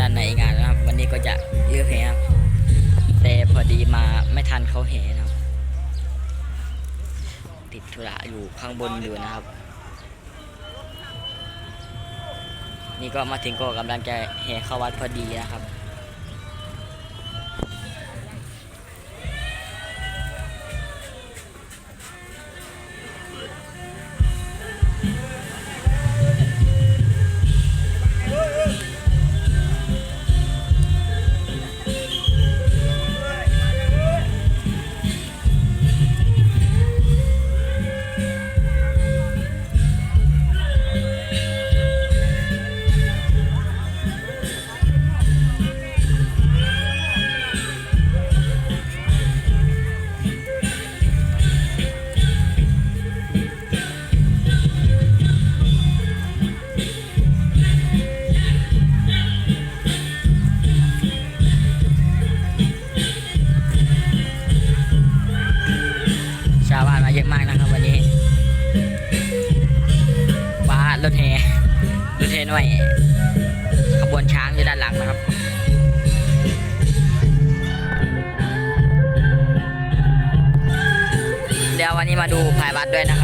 ด้านในงานนะครับ วันนี้ก็จะเลือกแหครับแต่พอดีมาไม่ทันเขาแหนะครับ ติดธุระอยู่ข้างบนอยู่นะครับ นี่ก็มาถึงก็กำลังจะแห่เข้าวัดพอดีนะครับ วันนี้มาดูภายวัดด้วยนะครับ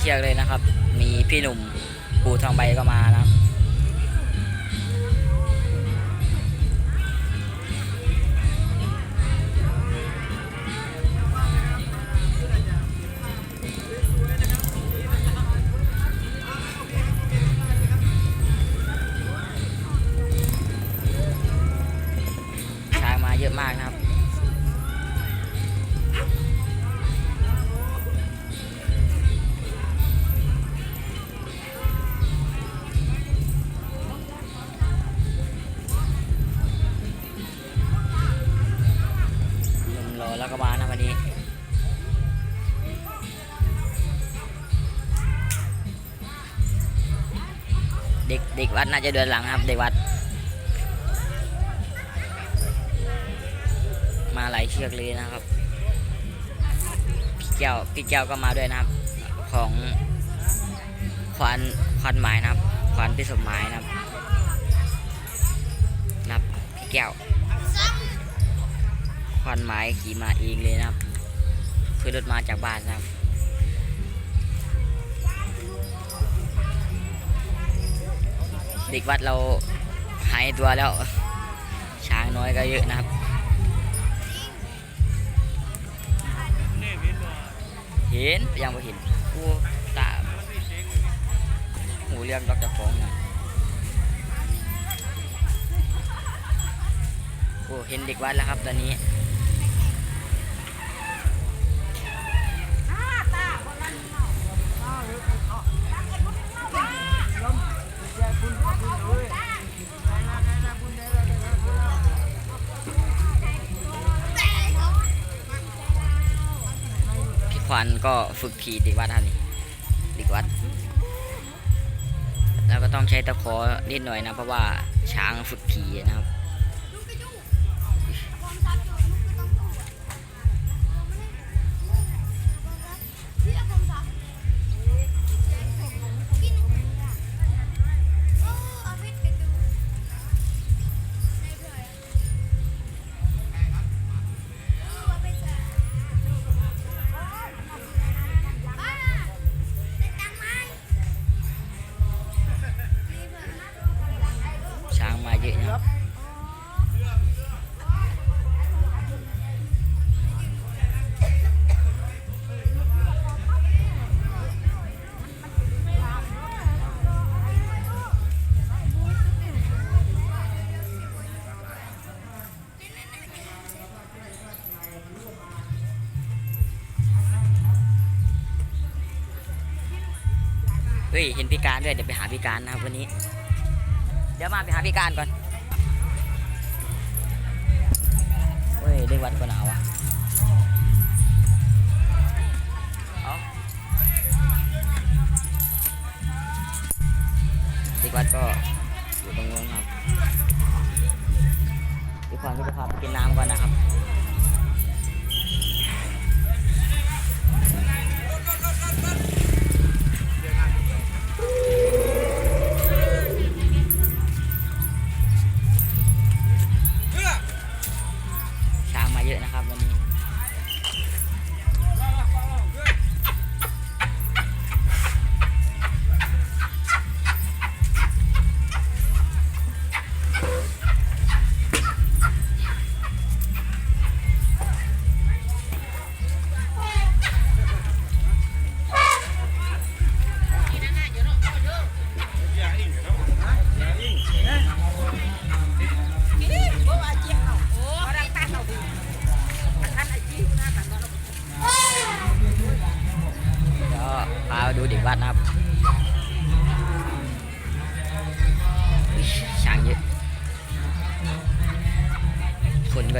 เชือกเลยนะครับ มีพี่หนุ่มปูทองใบก็มานะครับ รอแล้วก็มานะวันนี้เด็กเด็กวัดน่าจะเดินหลังครับเด็กวัด มาหลายเชือกเลยนะครับ พี่แก้วพี่แก้วก็มาด้วยนะครับ ของควานควานหมายนะครับควานพิสมหมายนะครับนะครับพี่แก้ว ควันไม้ขี่มาเองเลยนะครับคือรถมาจากบ้านนะครับเด็กวัดเราหายตัวแล้ว ช้างน้อยก็เยอะนะครับ เห็นยังไม่เห็นกูตาหูเรียงดอกจากฟองนะโอ้เห็นเด็กวัดแล้วครับตอนนี้ ควานก็ฝึกขี่เด็กวัดครับนี่เด็กวัด แล้วก็ต้องใช้ตะขอนิดหน่อยนะเพราะว่าช้างฝึกขี่นะครับ เฮ้ยเห็นพิการด้วยเดี๋ยวไปหาพิการนะครับวันนี้ เดี๋ยวมาไปหาพิการก่อนเฮ้ยได้วัดก็หนาวอะเอาเด็กวัดก็อยู่ตรงนู้นครับทุกคนก็จะพาไปกินน้ำก่อนนะครับ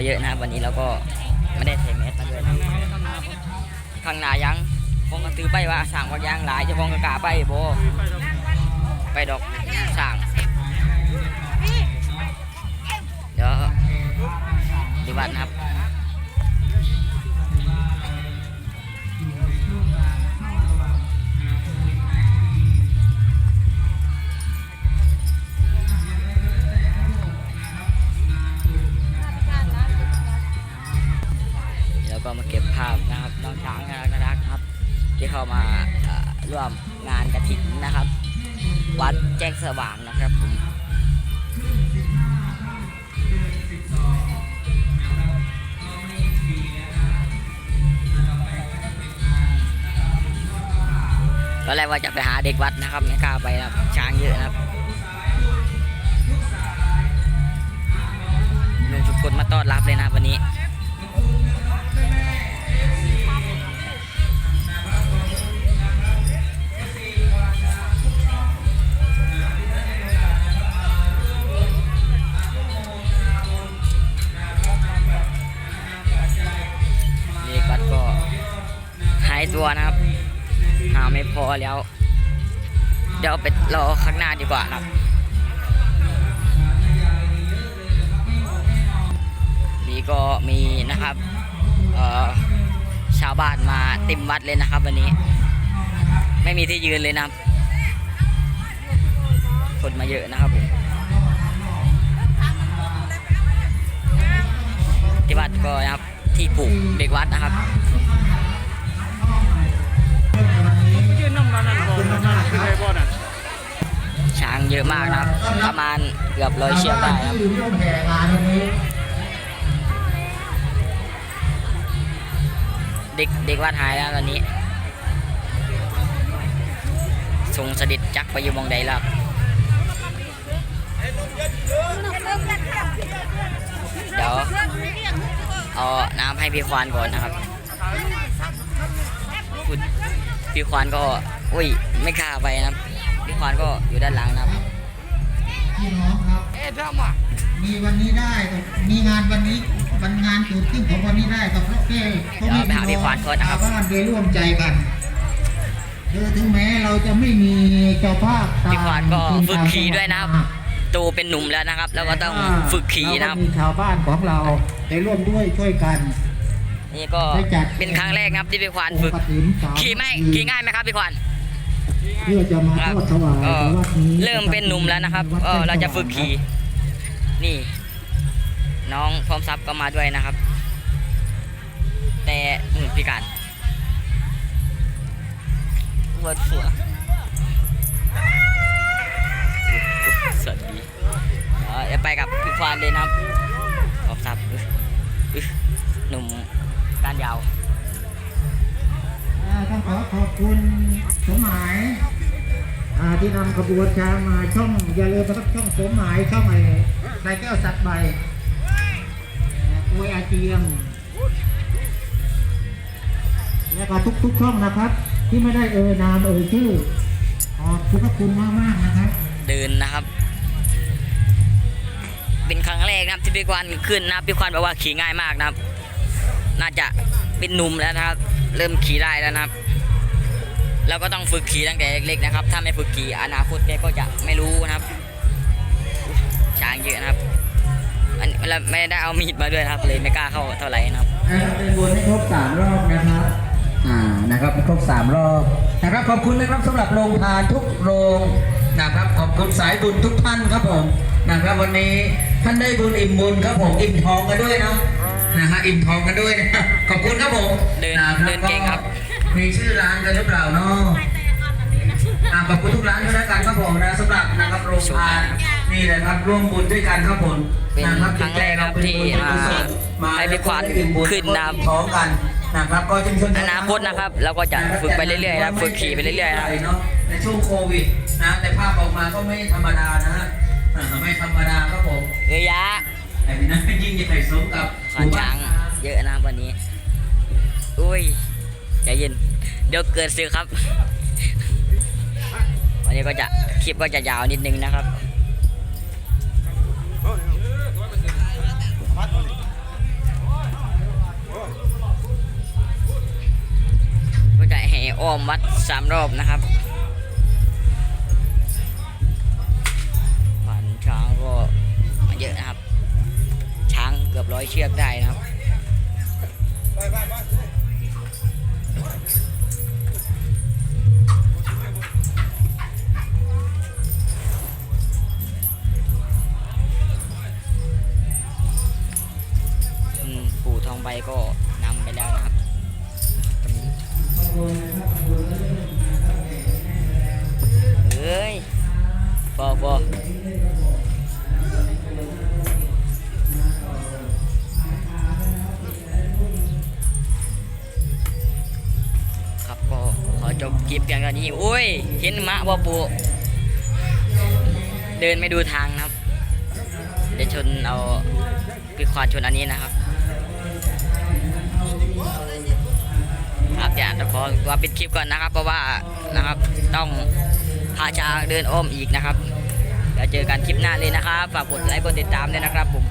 ก็เยอะนะครับ วันนี้เราก็ไม่ได้ใส่แมสมาด้วยนะข้างหน้ายังพงกระตือไปว่าสั่งว่ายางหลายเจะพงกระกาไปโบไปดอกสั่งเดี๋ยวดีวัดนครับาเก็บภาพนะครับน้องช้างน่ารักน่ารักครับ ที่เข้ามาร่วมงานกระถิ่นนะครับ วัดแจ้งสว่างนะครับผมตอนแรกว่าจะไปหาเด็กวัดนะครับไม่กล้าไปครับช้างเยอะครับลุงทุกคนมาต้อนรับเลยนะวันนี้ แล้ว เดี๋ยวไปรอข้างหน้าดีกว่าครับ นี่ก็มีนะครับชาวบ้านมาเต็มวัดเลยนะครับ วันนี้ ไม่มีที่ยืนเลยนะครับคนมาเยอะนะครับผมที่วัดก็นะครับที่ปลูกเด็กวัดนะครับ นั่นบ่นั่นนั่นไอ้บ่นั่นช้างเยอะมากนะครับ ประมาณเกือบร้อยเชือกได้ครับเด็กเด็กวัดหายแล้วตอนนี้ทรงเสด็จจักรไปอยู่มองใดแล้วเดี๋ยวเอาน้ำให้พี่ควานก่อนนะครับพี่ควานก็ อุ้ย ไม่กล้าไปนะครับพี่ควานก็อยู่ด้านหลังนะครับเอ๊ะทำอะมีวันนี้ได้ก็มีงานวันนี้วันงานเกิดขึ้นของวันนี้ได้ก็เพราะแค่เพราะเดี๋ยวไปหาพี่ขวัญก่อนนะครับชาวบ้านได้ร่วมใจกันคือถึงแม้เราจะไม่มีเจ้าภาพตามพี่ขวัญก็ทีมฝึกขี่ด้วยนะครับโตเป็นหนุ่มแล้วนะครับ แล้วก็ต้องฝึกขี่นะครับเาก็มีชาวบ้านของเราได้ร่วมด้วยช่วยกันนี่ก็ได้จัดเป็นครั้งแรกนะครับที่พี่ควานฝึกองค์ปฐมสาขี่ไม่ขี่ง่ายไหมครับพี่ควาน เพื่อจะมาทอดถวายก็วัดนี้เริ่มเป็นหนุ่มแล้วนะครับก็เราจะฝึกขี่นี่ น้องพร้อมทรัพย์ก็มาด้วยนะครับ แต่อืมพี่การเวิร์ดฝัวสวัสดีเดี๋ยวไปกับพี่ควานเลยนะครับพร้อมทรัพย์อุ๊ยอุ๊ยหนุ่มการยาวอ่า ต้องขอขอบคุณสมหมายที่นำขบวนช้างมาช่องอย่าลืมนะครับช่องสมหมายช่องไอ้นายแก้วสัตว์ใบอวยอาเจียมและก็ทุกๆช่องนะครับ ที่ไม่ได้เอ่ยนามเอ่ยชื่อขอบคุณพระคุณมากมากๆนะครับ เดินนะครับ เป็นครั้งแรกนะครับที่พี่ควานขึ้นนะพี่ควานบอกว่าขี่ง่ายมากนะครับ น่าจะเป็นหนุ่มแล้วนะครับ เริ่มขี่ได้แล้วนะครับ เราก็ต้องฝึกขี่ตั้งแต่เล็กๆนะครับ ถ้าไม่ฝึกขี่อนาคตแกก็จะไม่รู้นะครับ ช้างเยอะนะครับอันเราไม่ได้เอามีดมาด้วยนะครับ เลยไม่กล้าเข้าเท่าไหร่นะครับนะครับเป็นวนให้ครบสามรอบนะครับ อ่านะครับครบสามรอบนะครับขอบคุณนะครับสำหรับโรงทานทุกโรงนะครับขอบคุณสายบุญทุกท่านครับผมนะครับวันนี้ท่านได้บุญอิ่มบุญครับผมอิ่มท้องกันด้วยเนาะ นะฮะอิ่มทองกันด้วยนะขอบคุณครับผมเดินนะครับเดินเก่งครับ มีชื่อร้านกันหรือเปล่าเนาะอ่าขอบคุณทุกร้านด้วยนะกันครับผมนะสำหรับนะครับโรงทานนี่แหละครับร่วมบุญด้วยกันครับผมเป็นนะครั้งแรกครับที่อ่าให้พี่ขวัญขึ้นนะครับท้องกันนะครับก็ชุมชนอนาคตนะครับเราก็จะฝึกไปเรื่อยๆนะครับฝึกขี่ไปเรื่อยๆนะครับเนาะในช่วงโควิดนะแต่ภาพออกมาก็ไม่ธรรมดานะฮะอ่าไม่ธรรมดาครับผมเอ้ยยะแต่นี่นะยิ่งใหญ่สมกับ ขานช้างเยอะนะครับวันนี้ อุ้ยใจเย็น เดี๋ยวเกิดสึกครับ วันนี้ก็จะคลิปก็จะยาวนิดนึงนะครับก็จะแห่อ้อมวัดสามรอบนะครับ อยเชือกได้นะครับปู่ทองใบก็ จบคลิปเพียงเท่านี้โอ้ย เห็นมะบ่ปูเดินไม่ดูทางนะครับ เดี๋ยวชนเอาพี่ควานชนอันนี้นะครับครับเดี๋ยวจะขอตัวปิดคลิปก่อนนะครับ เพราะว่านะครับต้องพาช้างเดินอ้อมอีกนะครับเดี๋ยวเจอกันคลิปหน้าเลยนะครับฝากกดไลค์กดติดตามด้วยนะครับผม